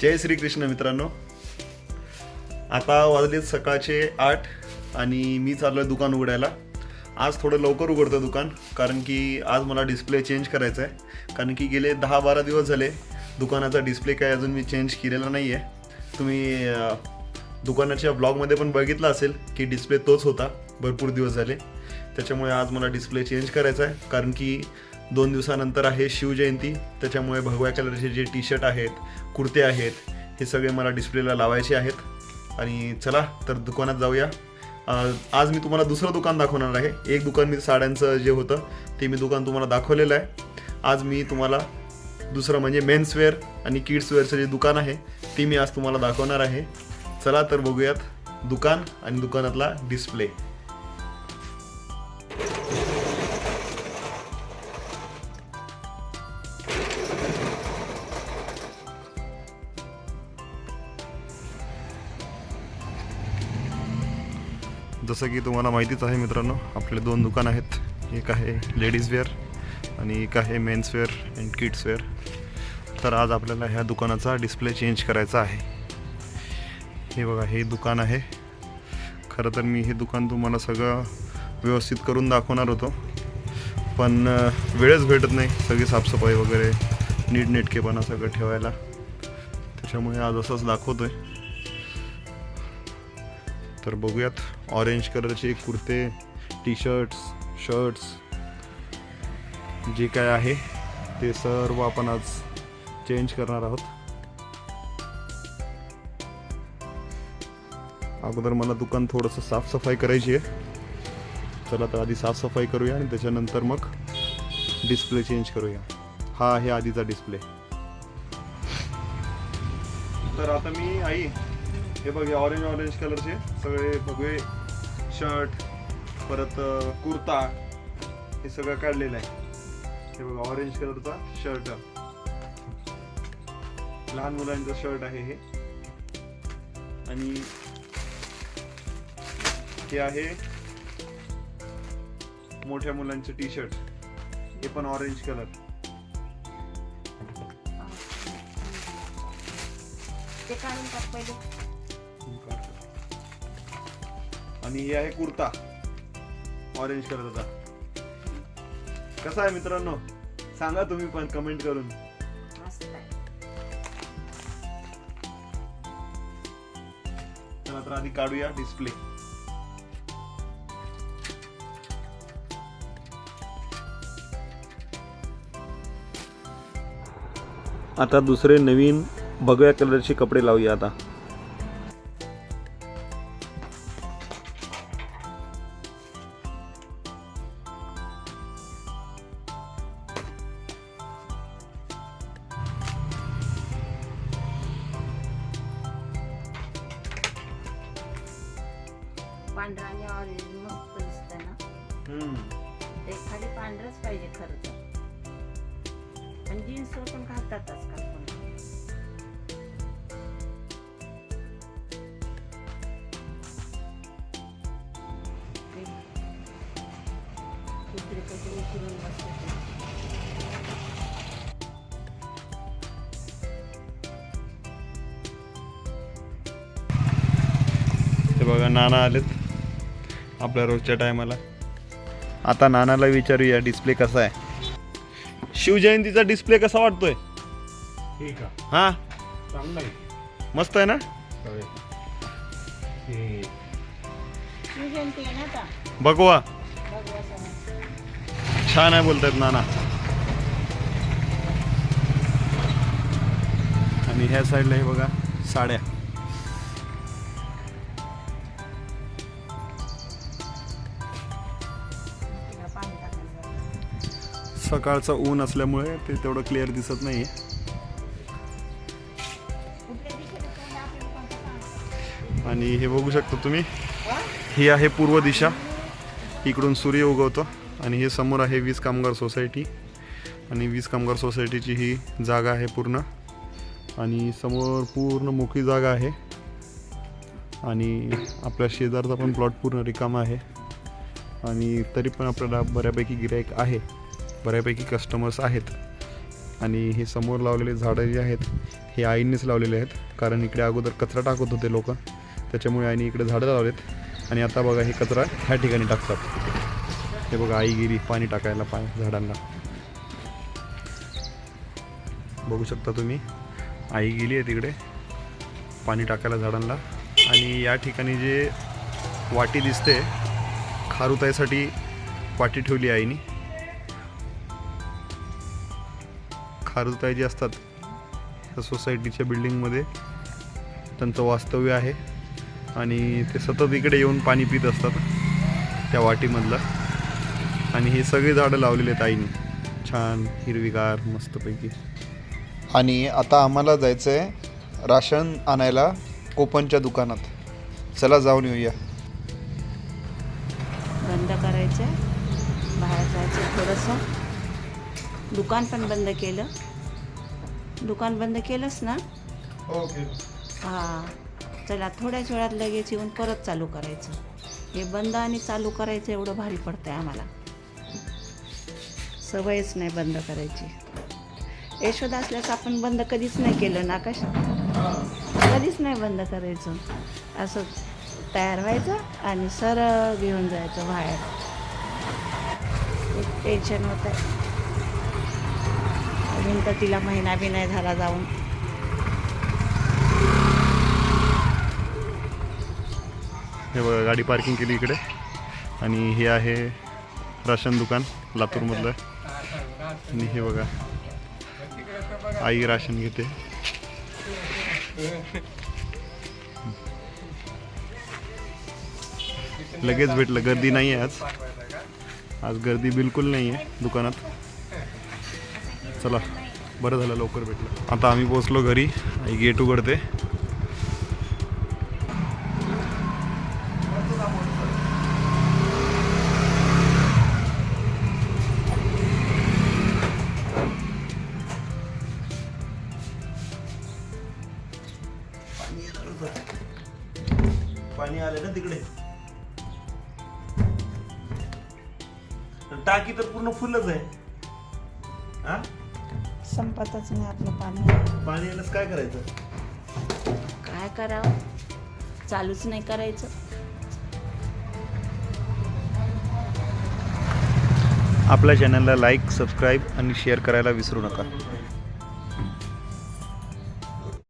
जय श्रीकृष्ण मित्रांनो. आता वाजलेत सकाळचे आठ आणि मी चाललो आहे दुकान उघडायला. आज थोडं लवकर उघडतं दुकान कारण की आज मला डिस्प्ले चेंज करायचा आहे. कारण की गेले दहा बारा दिवस झाले दुकानाचा डिस्प्ले काय अजून मी चेंज केलेला नाही आहे तुम्ही दुकानाच्या ब्लॉगमध्ये पण बघितलं असेल की डिस्प्ले तोच होता. भरपूर दिवस झाले. त्याच्यामुळे आज मला डिस्प्ले चेंज करायचा आहे. कारण की दोन दिवसानंतर आहे शिवजयंती. त्याच्यामुळे भगव्या कलरचे जे टी शर्ट आहेत कुर्ते आहेत हे सगळे मला डिस्प्लेला लावायचे आहेत. आणि चला तर दुकानात जाऊया. आज मी तुम्हाला दुसरं दुकान दाखवणार आहे. एक दुकान मी साड्यांचं जे होतं ते मी दुकान तुम्हाला दाखवलेलं आहे. आज मी तुम्हाला दुसरं म्हणजे मेन्सवेअर आणि किड्सवेअरचं जे दुकान आहे ते मी आज तुम्हाला दाखवणार आहे. चला तर बघूयात दुकान आणि दुकानातला डिस्प्ले जसं की तुम्हाला माहितीच आहे मित्रांनो आपले दोन दुकान आहेत. एक आहे लेडीज वेअर आणि एक आहे मेन्सवेअर अँड किड्सवेअर तर आज आपल्याला ह्या दुकानाचा डिस्प्ले चेंज करायचा आहे. हे बघा हे दुकान आहे. खरं तर मी हे दुकान तुम्हाला सगळं व्यवस्थित करून दाखवणार होतो. पण वेळच भेटत नाही सगळी साफसफाई वगैरे नीटनेटकेपणा सगळं ठेवायला. त्याच्यामुळे आज असंच दाखवतो आहे तर बघूयात. ऑरेंज कलरचे कुर्ते टी शर्ट्स शर्ट्स जे काय आहे ते सर्व आपण आज चेंज करणार आहोत. अगोदर मला दुकान थोडंसं साफसफाई करायची आहे. चला तर आधी साफसफाई करूया आणि त्याच्यानंतर मग डिस्प्ले चेंज करूया. हा आहे आधीचा डिस्प्ले तर आता मी आई हे बघ ऑरेंज ऑरेंज कलरचे सगळे भगवे शर्ट परत कुर्ता हे सगळं काढलेलं आहे. हे बघा ऑरेंज कलरचा शर्ट लहान मुलांचा शर्ट आहे हे. आणि हे आहे मोठ्या मुलांचं टी शर्ट हे पण ऑरेंज कलर ते काढून आणि हे आहे कुर्ता. ऑरेंज कलरचा. कसा आहे मित्रांनो? सांगा तुम्ही पण कमेंट करून. चला तर आधी काढूया डिस्प्ले आता दुसरे नवीन भगव्या कलरचे कपडे लावूया आता. पांढरा आणि ऑरेंज मस्त दिसत ना. ते खाली पांढरच पाहिजे खरं तर. आणि जीन्स पण घालतात आजकाल पण ते इकडे कसे उचलून बसतात हे बघा नाना आलेत. आपल्या रोजच्या टायमाला आता नानाला विचारूया डिस्प्ले कसा आहे? शिवजयंतीचा डिस्प्ले कसा वाटतोय? ठीक आहे. हा? चांगलं आहे. मस्त आहे ना? सगळे. हे. शिवजयंती आहे ना आता? बघवा. सण छान आहे बोलतायत नाना. आणि ह्या साईडला हे बघा साड्या. सकाळचं ऊन असल्यामुळे ते तेवढं क्लिअर दिसत नाही आणि हे बघू शकता तुम्ही ही आहे पूर्व दिशा. इकडून सूर्य उगवतो आणि हे समोर आहे वीज कामगार सोसायटी. आणि वीज कामगार सोसायटीची ही जागा आहे पूर्ण. आणि समोर पूर्ण मोकळी जागा आहे. आणि आपल्या शेजारचा पण प्लॉट पूर्ण रिकामा आहे. आणि तरी पण आपल्याला बऱ्यापैकी गिरायक आहे. बऱ्यापैकी कस्टमर्स आहेत. आणि हे समोर लावलेले झाडं जे आहेत हे आईनेच लावलेले आहेत. कारण इकडे अगोदर कचरा टाकत होते लोक. त्याच्यामुळे आईने इकडे झाडं लावलेत. आणि आता बघा हे कचरा ह्या ठिकाणी टाकतात. हे बघा आई गेली पाणी टाकायला पा झाडांना. बघू शकता तुम्ही आई गेली आहे तिकडे. पाणी टाकायला झाडांना. आणि या ठिकाणी जे वाटी दिसते खारुताईसाठी वाटी ठेवली आईनी. खारुताई जे असतात त्या सोसायटीच्या बिल्डिंगमध्ये त्यांचं वास्तव्य आहे. आणि ते सतत इकडे येऊन पाणी पित असतात त्या वाटीमधलं. आणि हे सगळे झाडं लावलेले आहेत आईने. छान हिरवीगार मस्तपैकी. आणि आता आम्हाला जायचं आहे राशन आणायला कोपनच्या दुकानात. चला जाऊन येऊया. बंद करायचं बाहेर जायचं थोडंसं. दुकान पण बंद केलं. दुकान बंद केलंच ना? ओके. हां. चला थोड्याच वेळात लगेच येऊन परत चालू करायचं. हे बंद आणि चालू करायचं एवढं भारी पडतंय आम्हाला. सवयच नाही बंद करायची. यशोद असल्यास आपण बंद कधीच नाही केलं ना कशा? कधीच नाही बंद करायचं. असं तयार व्हायचं आणि सरळ घेऊन जायचं बाहेर. टेन्शन होतं अजून तर तिला महिना बी नाही झाला जाऊन. हे बघा गाडी पार्किंग केली इकडे. आणि हे आहे राशन दुकान लातूरमधलं. आणि हे बघा आई राशन घेते. लगेच भेटलं गर्दी नाही आहे आज. आज गर्दी बिलकुल नाही आहे दुकानात. चला. बरं झालं लवकर भेटलं. आता आम्ही पोचलो घरी. आई गेट उघडते. पाणी आले ना तिकडे. टाकी तर पूर्ण फुलच आहे. हा? संपतच नाही आपलं पाणी. पाणी आल्यास काय करायचं? काय करावं? चालूच नाही करायचं. आपल्या चॅनलला लाईक सबस्क्राईब आणि शेअर करायला विसरू नका.